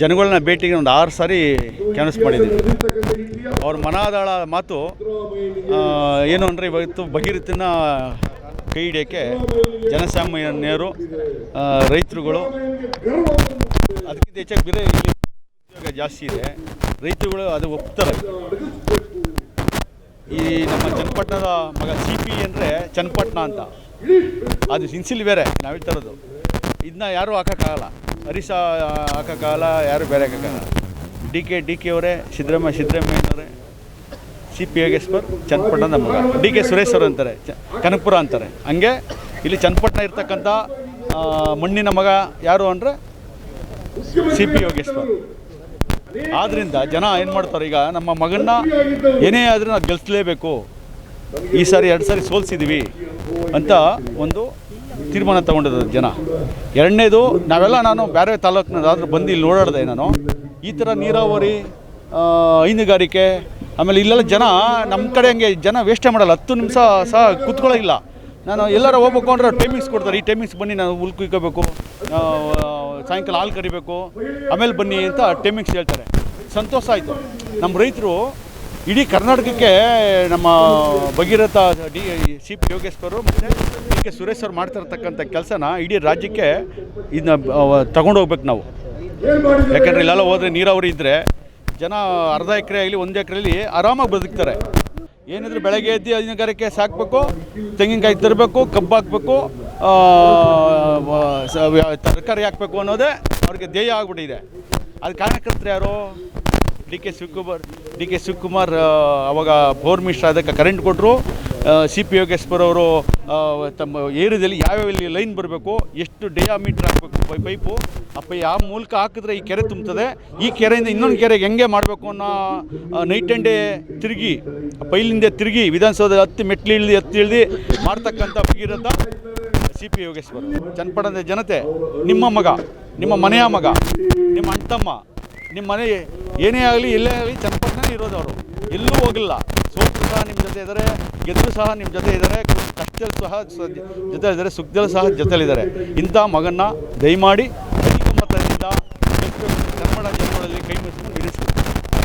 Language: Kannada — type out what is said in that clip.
ಜನಗಳನ್ನ ಭೇಟಿಗೆ ಒಂದು ಆರು ಸಾರಿ ಕ್ಯಾನ್ವಸ್ ಮಾಡಿದ್ದೀವಿ. ಅವ್ರ ಮನಾದಾಳ ಮಾತು ಏನು ಅಂದರೆ ಇವತ್ತು ಭಗೀರಥನ ಕೈ ಹಿಡಿಯೋಕ್ಕೆ ಜನಸಾಮಾನ್ಯರು ರೈತರುಗಳು ಅದಕ್ಕಿಂತ ಹೆಚ್ಚಾಗಿ ಬೇರೆ ಉದ್ಯೋಗ ಜಾಸ್ತಿ ಇದೆ. ರೈತರುಗಳು ಅದು ಒಪ್ತಾರೆ. ಈ ನಮ್ಮ ಚನ್ನಪಟ್ಟಣದ ಮಗ ಸಿ ಪಿ ಅಂದರೆ ಚನ್ನಪಟ್ಟಣ ಅಂತ. ಅದು ಸಿನ್ಸಿಲ್ ಬೇರೆ, ನಾವು ತರೋದು ಇರೋದು. ಇದನ್ನ ಯಾರೂ ಹಾಕೋಕ್ಕಾಗಲ್ಲ. ಹರೀಶ ಹಾಕೋಕ್ಕಾಗಲ್ಲ ಯಾರು ಬೇರೆ ಹಾಕೋಕ್ಕಾಗಲ್ಲ ಡಿ ಕೆ ಡಿ ಕೆ ಅವರೇ, ಸಿದ್ದರಾಮಯ್ಯ ಸಿದ್ದರಾಮಯ್ಯನವರೇ ಸಿ ಪಿ ಯೋಗೇಶ್ವರ್, ಚನ್ನಪಟ್ಟಣ ಮಗ. ಡಿ ಕೆ ಸುರೇಶ್ ಅವರು ಅಂತಾರೆ, ಚ, ಕನಕಪುರ ಅಂತಾರೆ. ಹಂಗೆ ಇಲ್ಲಿ ಚನ್ನಪಟ್ಟಣ ಇರ್ತಕ್ಕಂಥ ಮಣ್ಣಿನ ಮಗ ಯಾರು ಅಂದರೆ ಸಿ ಪಿ ಯೋಗೇಶ್ವರ್. ಆದ್ದರಿಂದ ಜನ ಏನು ಮಾಡ್ತಾರೆ ಈಗ, ನಮ್ಮ ಮಗನ್ನ ಏನೇ ಆದರೂ ನಾವು ಗೆಲ್ಸಲೇಬೇಕು. ಈ ಸಾರಿ, ಎರಡು ಸಾರಿ ಸೋಲ್ಸಿದ್ವಿ ಅಂತ ಒಂದು ತೀರ್ಮಾನ ತಗೊಂಡಿದ್ದ ಜನ. ಎರಡನೇದು, ನಾವೆಲ್ಲ ನಾನು ಬೇರೆ ತಾಲೂಕಿನದಾದ್ರೂ ಬಂದು ಇಲ್ಲಿ ಓಡಾಡಿದೆ ನಾನು. ಈ ಥರ ನೀರಾವರಿ ಹೈನುಗಾರಿಕೆ, ಆಮೇಲೆ ಇಲ್ಲೆಲ್ಲ ಜನ ನಮ್ಮ ಕಡೆ ಹಂಗೆ ಜನ ವೇಸ್ಟೇ ಮಾಡಲ್ಲ. ಹತ್ತು ನಿಮಿಷ ಸಹ ಕೂತ್ಕೊಳ್ಳೋಗಿಲ್ಲ ನಾನು ಎಲ್ಲರೂ ಹೋಗ್ಬೇಕು ಅಂದ್ರೆ ಟೈಮಿಂಗ್ಸ್ ಕೊಡ್ತಾರೆ. ಈ ಟೈಮಿಂಗ್ಸ್ ಬನ್ನಿ, ನಾನು ಹುಲ್ ಕುಯ್ಕೋಬೇಕು ಸಾಯಂಕಾಲ ಹಾಲು ಕರಿಬೇಕು. ಆಮೇಲೆ ಬನ್ನಿ ಅಂತ ಟೈಮಿಂಗ್ಸ್ ಹೇಳ್ತಾರೆ. ಸಂತೋಷ ಆಯಿತು. ನಮ್ಮ ರೈತರು ಇಡೀ ಕರ್ನಾಟಕಕ್ಕೆ ನಮ್ಮ ಭಗೀರಥ ಡಿ, ಸಿ ಪಿ ಯೋಗೇಶ್ವರು ಮತ್ತು ಡಿ ಕೆ ಸುರೇಶ್ ಅವ್ರು ಮಾಡ್ತಿರ್ತಕ್ಕಂಥ ಕೆಲಸನ ಇಡೀ ರಾಜ್ಯಕ್ಕೆ ಇದನ್ನ ತಗೊಂಡು ಹೋಗ್ಬೇಕು ನಾವು. ಯಾಕೆಂದರೆ ಇಲ್ಲೆಲ್ಲ ಹೋದರೆ ನೀರಾವರಿ ಇದ್ದರೆ ಜನ ಅರ್ಧ ಎಕರೆ ಆಗಲಿ ಒಂದು ಎಕರೆಯಲ್ಲಿ ಆರಾಮಾಗಿ ಬದುಕ್ತಾರೆ. ಏನಿದ್ರೆ ಬೆಳಗ್ಗೆ ಎದ್ದು ಹೈನುಗಾರಿಕೆ ಸಾಕಬೇಕು, ತೆಂಗಿನಕಾಯಿ ತರಬೇಕು, ಕಬ್ಬು ಹಾಕಬೇಕು ತರಕಾರಿ ಹಾಕಬೇಕು ಅನ್ನೋದೇ ಅವ್ರಿಗೆ ಧ್ಯೇಯ ಆಗ್ಬಿಟ್ಟಿದೆ. ಅದು ಕಾರಣಕರ್ತರು ಯಾರು? D K Shivakumar. D K Shivakumar ಅವಾಗ ಪವರ್ ಮಿನಿಸ್ಟರ್ ಅದಕ್ಕೆ ಕರೆಂಟ್ ಕೊಟ್ಟರು ಸಿ ಪಿ ಯೋಗೇಶ್ವರ್ ಅವರು ತಮ್ಮ ಏರಿಯಾದಲ್ಲಿ ಯಾವ್ಯಾವ ಲೈನ್ ಬರಬೇಕು, ಎಷ್ಟು ಡಯಾಮೀಟ್ರ್ ಹಾಕಬೇಕು ಪೈಪು, ಆ ಪೈ, ಆ ಮೂಲಕ ಹಾಕಿದ್ರೆ ಈ ಕೆರೆ ತುಂಬ್ತದೆ, ಈ ಕೆರೆಯಿಂದ ಇನ್ನೊಂದು ಕೆರೆಗೆ ಹೆಂಗೆ ಮಾಡಬೇಕು ಅನ್ನೋ ನೈಟ್ ಆ್ಯಂಡ್ ಡೇ ತಿರುಗಿ ಪೈಲಿಂದ ತಿರುಗಿ ವಿಧಾನಸೌಧ ಹತ್ತಿ ಮೆಟ್ಲು ಇಳಿದು ಹತ್ತಿ ಇಳಿದು ಮಾಡ್ತಕ್ಕಂಥ ಭಗೀರಥ ಸಿ ಪಿ ಯೋಗೇಶ್ವರ್. ಚನ್ನಪಟ್ಟಣದ ಜನತೆ, ನಿಮ್ಮ ಮಗ, ನಿಮ್ಮ ಮನೆಯ ಮಗ, ನಿಮ್ಮ ಅಣ್ತಮ್ಮ ನಿಮ್ಮ ಮನೆ ಏನೇ ಆಗಲಿ, ಎಲ್ಲೇ ಆಗಲಿ ಚನ್ನಪಟ್ಟಣ ಇರೋದು ಅವರು ಎಲ್ಲೂ ಹೋಗಿಲ್ಲ ಸೋತು ಸಹ ನಿಮ್ಮ ಜೊತೆ ಇದ್ದಾರೆ ಗೆದ್ದು ಸಹ ನಿಮ್ಮ ಜೊತೆ ಇದ್ದಾರೆ ಕಷ್ಟದಲ್ಲಿ ಸಹ ಜೊತೆ ಇದ್ದಾರೆ ಸುಖದಲ್ಲಿ ಸಹ ಜೊತೆಲಿದ್ದಾರೆ. ಇಂಥ ಮಗನ್ನ ದಯಮಾಡಿ